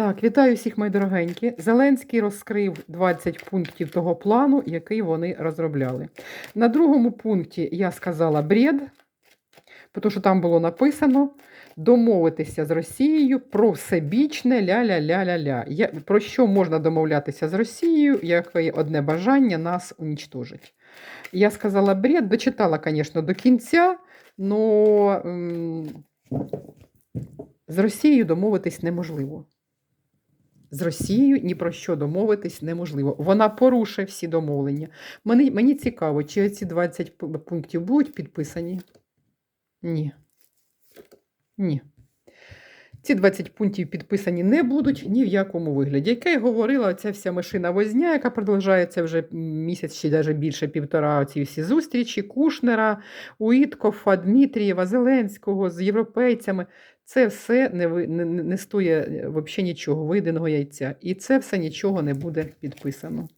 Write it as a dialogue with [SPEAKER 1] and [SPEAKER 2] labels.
[SPEAKER 1] Так, вітаю всіх, мої дорогенькі. Зеленський розкрив 20 пунктів того плану, який вони розробляли. На другому пункті я сказала бред, тому що там було написано домовитися з Росією про всебічне ля-ля-ля-ля-ля. Про що можна домовлятися з Росією, яке одне бажання нас унічтожить. Я сказала бред, дочитала, звісно, до кінця, але з Росією домовитись неможливо. З Росією ні про що домовитись неможливо. Вона порушує всі домовлення. Мені, мені цікаво, чи ці 20 пунктів будуть підписані? Ні. Ні. Ці 20 пунктів підписані не будуть ні в якому вигляді. Яке я говорила, ця вся машина возня, яка продовжується вже місяць чи навіть більше півтора, ці всі зустрічі Кушнера, Уіткофа, Дмитрієва, Зеленського з європейцями. Це все не, не, не стоїть взагалі нічого, вийденого яйця. І це все нічого не буде підписано.